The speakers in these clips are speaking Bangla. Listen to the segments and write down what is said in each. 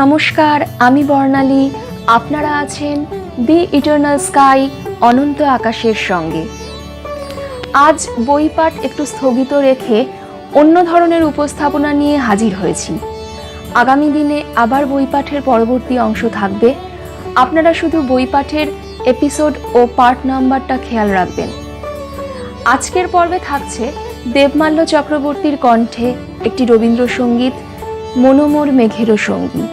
নমস্কার, আমি বর্ণালী। আপনারা আছেন দি ইটার্নাল স্কাই, অনন্ত আকাশের সঙ্গে। আজ বইপাঠ একটু স্থগিত রেখে অন্য ধরনের উপস্থাপনা নিয়ে হাজির হয়েছি। আগামী দিনে আবার বইপাঠের পরবর্তী অংশ থাকবে। আপনারা শুধু বইপাঠের এপিসোড ও পার্ট নাম্বারটা খেয়াল রাখবেন। আজকের পর্বে থাকছে দেবমাল্য চক্রবর্তীর কণ্ঠে একটি রবীন্দ্রসঙ্গীত, মনোমোর মেঘেরও সঙ্গী।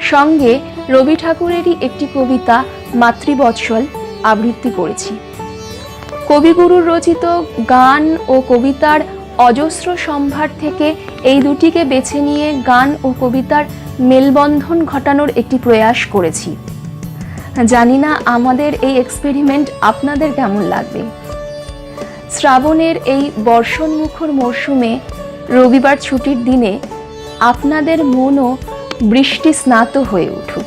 সঙ্গে রবি ঠাকুরেরই একটি কবিতা, মাতৃবৎসল, আবৃত্তি করেছি। কবিগুরুর রচিত গান ও কবিতার অজস্র সম্ভার থেকে এই দুটিকে বেছে নিয়ে গান ও কবিতার মেলবন্ধন ঘটানোর একটি প্রয়াস করেছি। জানি না আমাদের এই এক্সপেরিমেন্ট আপনাদের কেমন লাগবে। শ্রাবণের এই বর্ষণমুখর মরশুমে রবিবার ছুটির দিনে আপনাদের মনও বৃষ্টি স্নাত হয়ে উঠুক।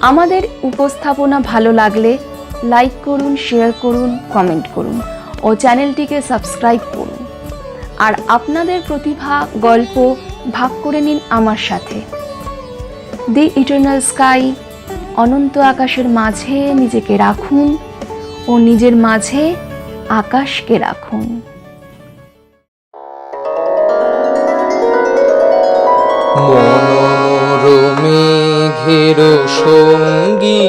আমাদের উপস্থাপনা ভালো লাগলে লাইক করুন শেয়ার করুন কমেন্ট করুন ও চ্যানেলটিকে সাবস্ক্রাইব করুন। আর আপনাদের প্রতিভা, গল্প ভাগ করে নিন আমার সাথে। দি ইটার্নাল স্কাই অনন্ত আকাশের মাঝে নিজেকে রাখুন ও নিজের মাঝে আকাশকে রাখুন। মনোর মেঘের সঙ্গী।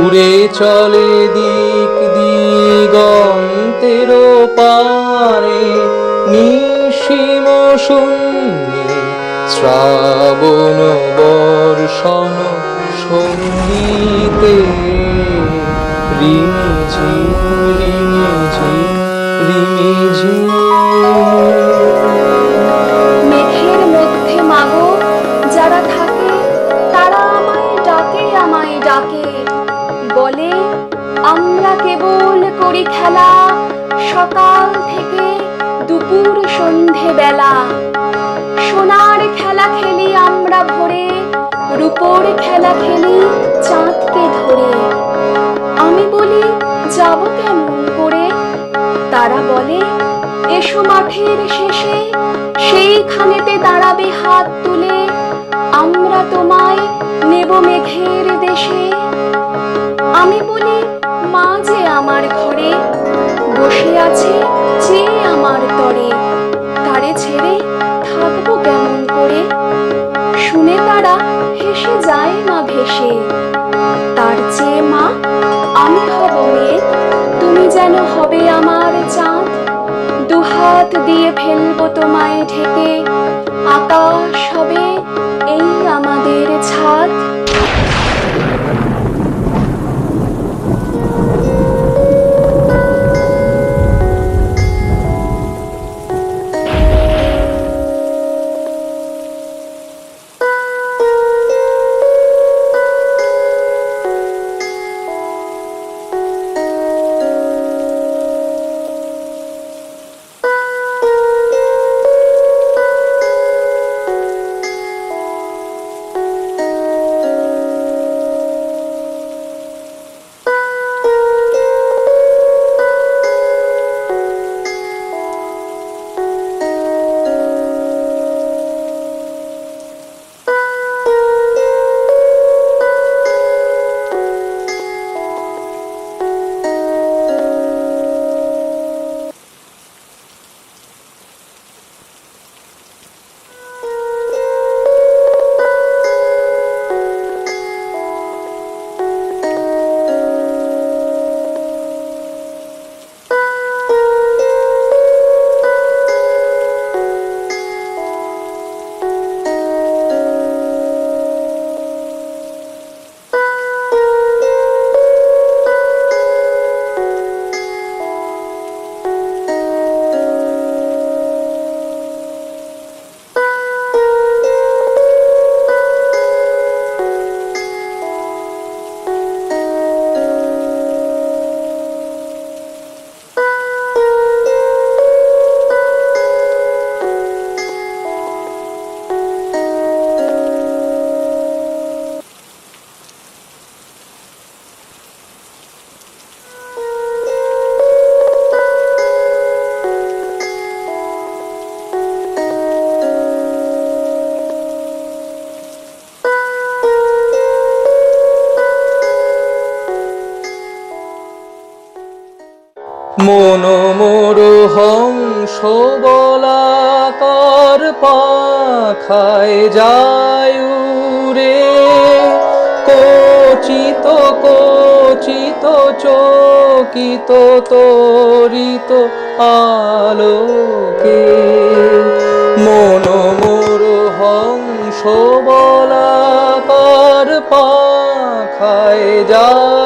উড়ে চলে দিক দিগন্তের পারে নিশিম শূন্যে শ্রাবণ বর্ষণ সঙ্গীতে। রিমিঝি রিমিঝি রিমিঝি আমরা কেবল করি খেলা। সকাল থেকে দুপুর সন্ধে বেলা সোনার খেলা খেলি আমরা ভোরে। রূপোর খেলা খেলি চাঁদকে ধরে। আমি বলি, যাব কেমন করে? তারা বলে, এসো মাঠের শেষে। সেইখানেতে দাঁড়াবে হাত তুলে। আমরা তোমায় নেব মেঘের দেশে। আমি বলি মা যে আমার ঘরে। বসে আছে যে আমার তরে। তারে ছেড়ে থাকব কেমন করে? শুনে তারা হেসে যায় মা ভেসে। তার চেয়ে মা, আমি হব মেঘ তুমি যেন হবে আমার চাঁদ। দুহাত দিয়ে ফেলব তোমায় ঢেকে। আকাশ হবে এই আমাদের ছাদ। মন মোর হংস বলাকার পাখায় যায় উড়ে। কচিত কচিত, চকিত, তরিত আলোকে। মন মোর হংস বলাকার পাখায় যায়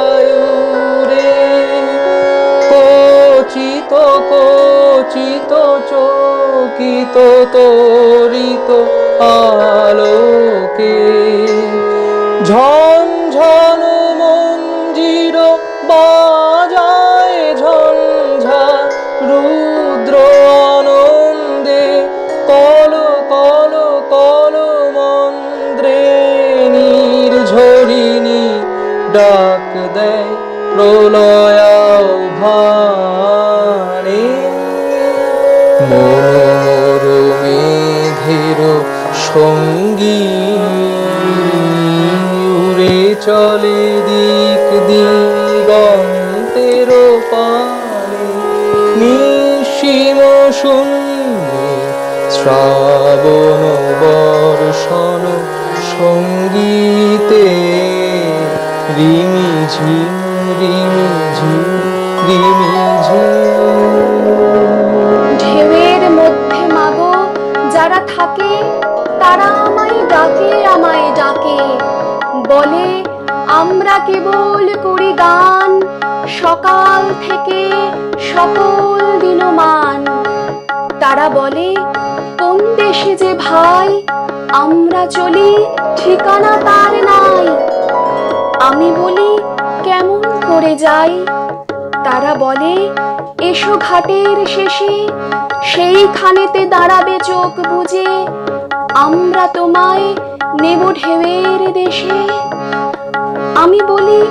চকিত তরিত আলোকে। ঝনঝন মঞ্জির বাজায় ঝঞ্ঝা, রুদ্র আনন্দে কল কল কল মন্দ্রে নির্ঝরিণী ডাক দেয় প্রলয়াভানে মোর মেঘের সঙ্গী। উড়ে চলে দিক দিগন্তের পানে। নিঃসীম শূন্যে শ্রাবণ বর্ষণ সঙ্গীতে। রিমি ঝিম রিমি ঝিম রিমি ঝিম যারা থাকে, তারা আমায় ডাকে আমায় ডাকে। বলে, আমরা কেবল করি গান, সকাল থেকে সকল দিনমান। তারা বলে, কোন দেশে যে ভাই, আমরা চলি ঠিকানা তার নাই। আমি বলি, কেমন করে যাই? তারা বলে এসো ঘাটের শেষে, সেইখানেতে দাঁড়াবে চোখ বুঝে আমরা তোমায় নেব ঢেউয়ের দেশে। আমি বলি,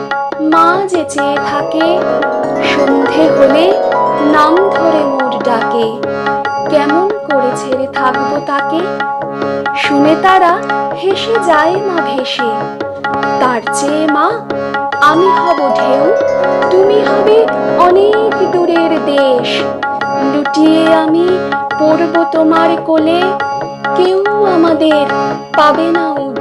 মা যে চেয়ে থাকে, সন্ধে হলে নাম ধরে মোর ডাকে। কেমন করে ছেড়ে থাকব তাকে? শুনে তারা হেসে যায় মা ভেসে। তার চেয়ে মা আমি হব ঢেউ, তুমি হবে অনেক দূরের দেশ। লুটিয়ে আমি পড়ব তোমার কোলে, কেউ আমাদের পাবে না উদ্দেশ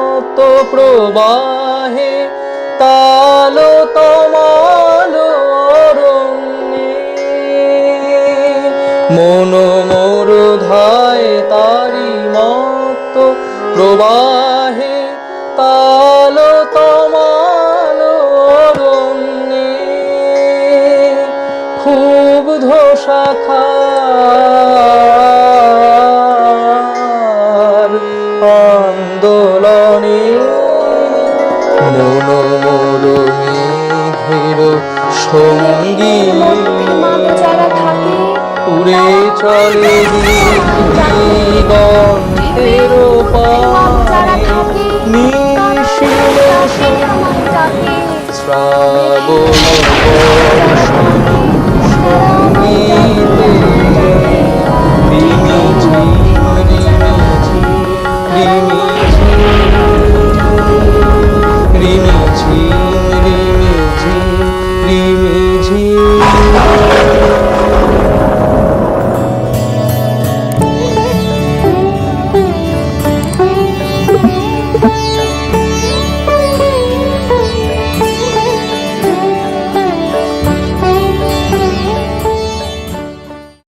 প্রবাহে তাল তমাল অরণ্যে। মনোমর ধায় তারি মত প্রবাহে তাল তমাল অরণ্যে। খুব ধোসাখার সঙ্গী। উড়ে চলে থাকে নিশীল শ্রাবণ সঙ্গীতে ঝিম ঝিম ঝিম